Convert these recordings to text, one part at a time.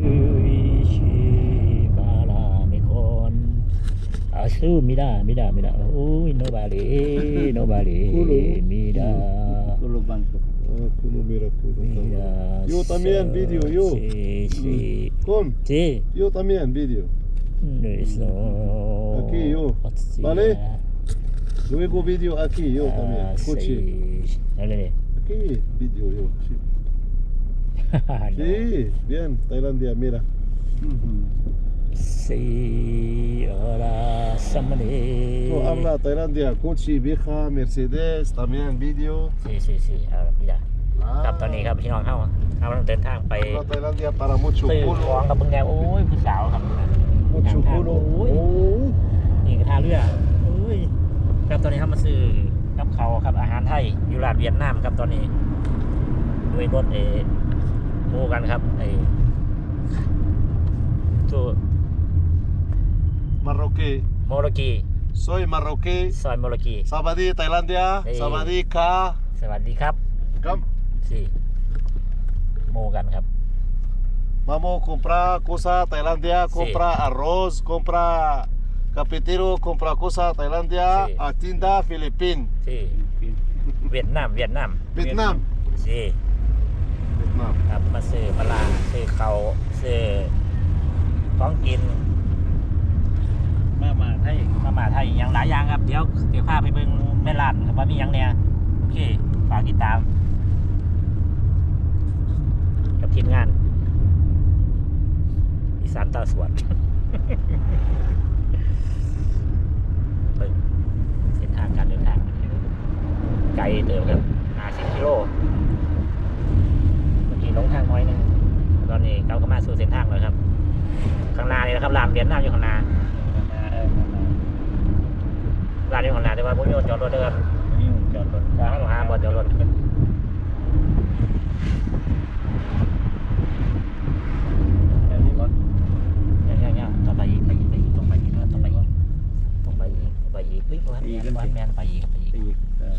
Uishi malamikon. Asu mida mida mida. Uy nobody nobody Culo. mida. Culo blanco. Ah, culo, mira, culo. Mira. Yo también, video, yo. Sí, sí. Con, Sí. yo también video. Eso. Aquí yo. Hostia. ¿Vale? Luego video aquí, yo Ah, también. Coche. sí. Dale. Aquí, video yo. Sí. No. Sí, bien, Tailandia, mira. Sí, ahora somebody. Tú habla Tailandia, coche, vieja, Mercedes, también video. สี่สี่สี่เอาละพี่ดา Ah, ครับตอนนี้ครับพี่น้องเข้าเข้าเดินทางไป Habla Tailandia para mucho ซื้อของ culo. กับเบิ่งแนวโอ้ยผู้สาวครับ Mucho culo. Oh. นี่กระทาเรือโอ้ยครับตอนนี้เขามาซื้อกับเขาวครับอาหารไทยอยู่ร้านเวียดนามครับตอนนี้ด้วยรถเอ หมูกันครับไอทู Marroquí. โมโรกี Soy marroquí. ซอยโมโรกี Sabadí, Tailandia. Sí. Sabadí, Ka. สวัสดีครับ Kam. สี่โมกันครับ Vamos a comprar cosa Tailandia, Sí. compra arroz, compra capitero, compra cosa Tailandia, Sí. a tienda Filipin, ที่เวียดนามเวียดนาม Vietnam. สี่ Vietnam. ครับมาซื้อปลาร้าซื้อเขาวซื้อของกิน มามาไทยมาม่าไทยอย่างหลายอย่างครับ เดี๋ยวเดี๋ยวพาไปเบิ่งแม่ร้านครับว่ามีอย่างเนี่ยโอเคฝากติดตาม กับทีมงาน อีสานตาสวนเบิ่งเส้นทางการเดินทางไกลเติมครับ50กิโล ทางน้อยหนึงตอนนี้เราก็มาสู่เส้นทางแล้วครับ ข้างหน้านี่นะครับลานเวียงน้ำอยู่ข้างหน้าลานอยู่ข้างร้าแต่ว่าผู้โยนจอดรถเด้อครับ นี่จอดรถ ร้านของหาบ่จอดรถ อันนี้รถ ยังยังยังต่อไปอีกไปอีกไปอีกตรงไปอีกตรงไปอีกตรงไปอีกตรงไปอีกเฮ้ยวันวันแมนไปอีกไปอีก อีกเออ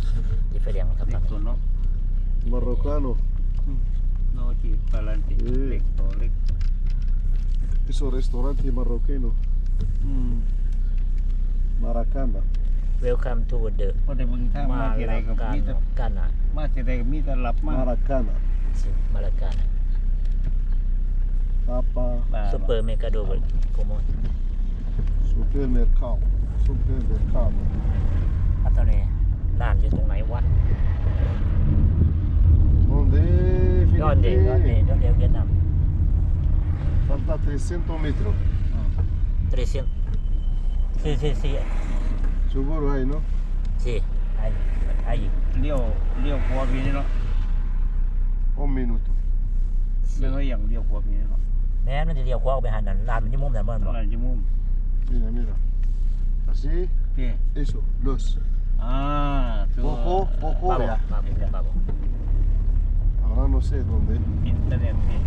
ดีไฟแดงครับต เล็ อน ก นี้ ตัวเนาะ Marrocano. โนจี ปาลันติเล็กตัวเล็ก Eso restaurante marroquino. อืม Maracana. เวลคัมทูเดอะพอได้เบิ่งทางมามาที่ไรลาก็กามีแต่กานามาที่ไรก็มีแต่รับมา Maracana. มาลากานา Papa. ซูเปอร์เมกาโดเวลโกโมน Supermercado. Supermercado. ครับตอนนี้ร้านอยู่ตรงไหนวะ ¿Dónde? ยอดเด็กยอดเด็ก Felipe? ยอดเด็กเวียดนาม Falta 300 metros. เทรเซียนซีซีซี Seguro ahí, ¿no? ซีไอไออีกเลี้ยวเลี้ยวขวาพี่นี่เนาะ Un minuto. เรื่องอย่างเลี้ยวขวาพี่นี่เนาะแม่นมันจะเลี้ยวขวาออกไปหานั่นร้านมันอยี่มุมแต่บ้านตบออนกนั้นจะมุ่ง Mira, mira. Así. พี่ Eso. Los. อ่าตัว Poco, poco. บ้าบอ ya. บ้าบอบ้าบอ Ahora no sé dónde. อินเทอร์เน็ตพี่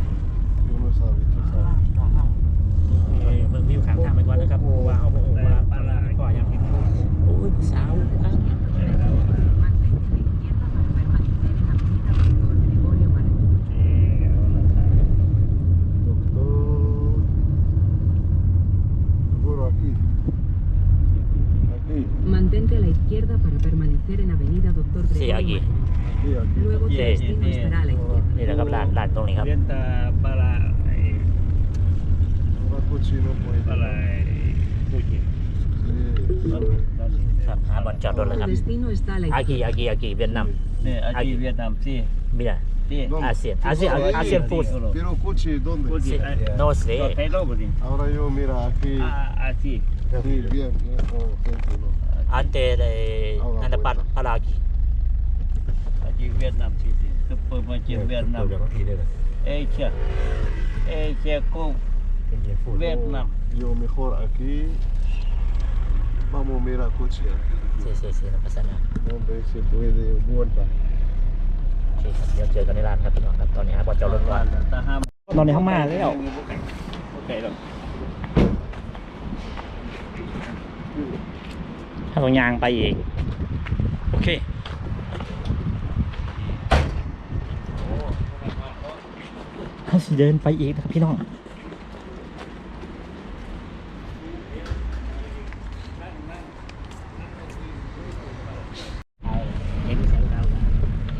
Yo no sabía. พี่น้องเฮาเบิ่งวิวข้างทางไปก่อนนะครับว่าเอาบ่ฮู้ว่าปลาร้าก่อยังโอ้ยผู้สาวอะ Doctor. Seguro aquí. Aquí. Mantente a la izquierda para permanecer en Avenida Doctor สิ Gregorio อากิ Marañón. para para aquí, aquí, aquí, Vietnam. Sí, aquí. Vietnam, sí. Mira. Sí. Así, así, el. Pero ¿dónde? Sí. Eh, no sé. Ahora yo, mira, aquí. Ah, así. Bien, bien. Oh, gente, no. Antes, Ahora, para aquí. Aquí, Vietnam, sí, sí. ปารากิอาชีพเวียดนามสิสิซุปเปอร์มาร์เก็ตเวียดนามเอเชียเอเชียโกเวียดนาม Yo mejor aquí. Vamos a mirar coche aquí. เซ่เซ่เซ่ภาษาหน้า Donde se puede vuelta. โอเคครับเดี๋ยวเจอกันในร้านครับพี่น้องครับตอนนี้หาบ่อนจอดรถก่อนตาห้ามตอนนี้เข้ามาแล้วโอเคแล้วถ้าตรงยางไปอีกโอเค เาสิเดินไปอีกนะครับพี่น้อง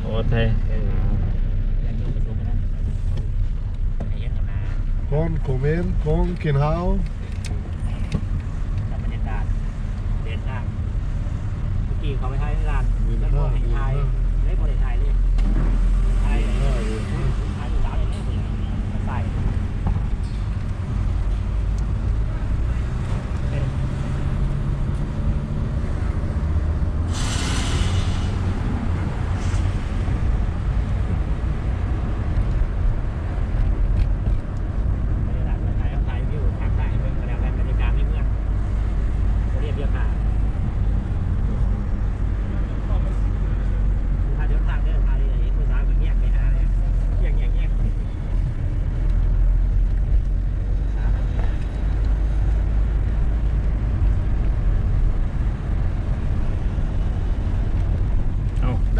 โอเคคนคอมเมนต์คนกินข้าบรรยากาศเด่นดังเมื่อกี้เขาไปท้ายร้านแล้วก็ให้ท้าย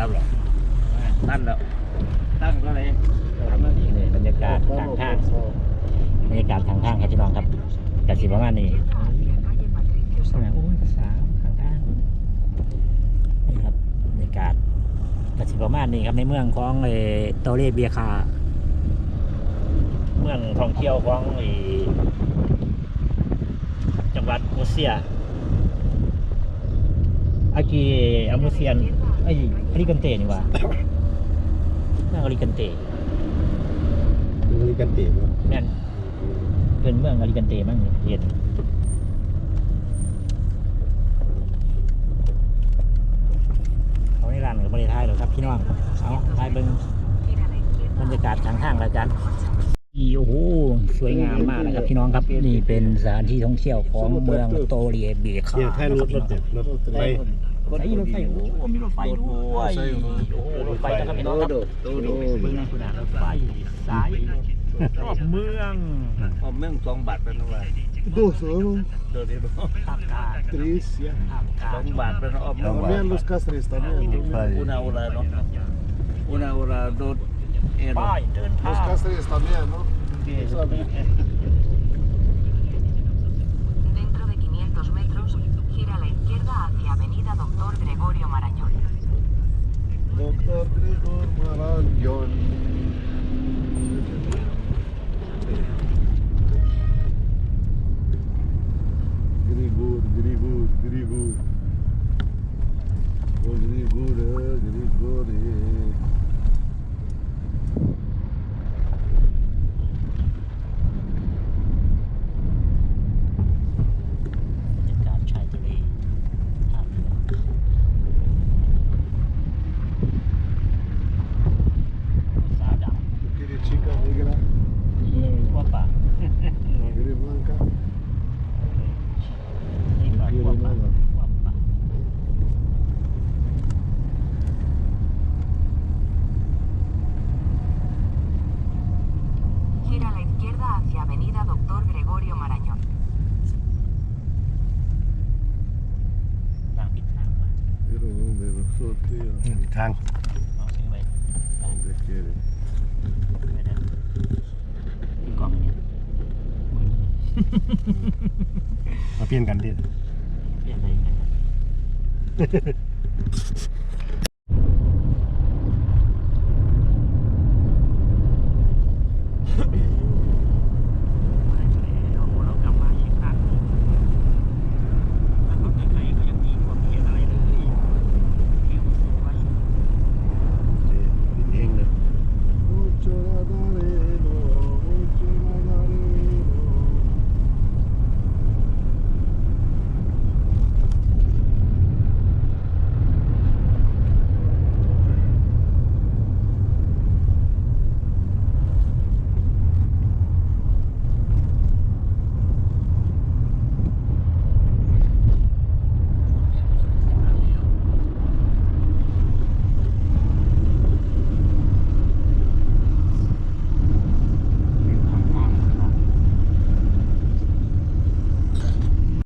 ับหรอตั้งแล้ว ตั้งก็เลยนี่บรรยากาศทางทางบรรยากาศทางทางครับพี่น้องครับกสิประมาณนี้โอ้ยภาษาทางทางนี่ครับบรรยากาศกสิประมาณนี้ครับในเมืองของเอโตเรเบียคา เมืองท่องเที่ยวของเอจังหวัดมูเซียอากีอามูเซียน ไอ้อาริกันเตนี่หว่าเมืองอาริกันเต Ini kan tema. แม่นเป็นเมืองอาริกันเตมั้งเนี่ยเห็นเขาในร้านกับบริทายหรอกครับพี่น้องเอาทายเบิ้ง Gira a la izquierda บรรยากาศทางห้างแล้วจันอีโอ้โหสวยงามมากนะครับพี่น้องครับนี่เป็นสถานที่ท่องเที่ยวของเมืองโตเรียเบียคา Iya, hai lut lut ya. Lut ไป baik. ใช้รถไฟโอ้โหมีรถไฟด้วยโอ้โหรถไฟนะครับพี่น้องครับดูดูเมืองในคุณารถไฟสายรอบเมืองเอาเมืองสองบาทเป็นเท่าไหร่ Dos, oh, เดี๋ยวนี้ภาคกลาง três, ya. ภาคกลาสองงบาทเป็นเอาเมือง También los castres, también. อุณาอุราเนาะอุณาอุราโดดเอ็นป้ายเดินทาง Los castres también, ¿no? Dentro de 500 metros, gira a la izquierda hacia Avenida Doctor Gregorio Marañón. Doctor Gregor Marañón. ทางเอาซื้อไว้ donde quieren. ไม่ได้มีกล่องเนี่ยมือมาเปลี่ยนกันดิเปลี่ยนอะไรยังไง Southern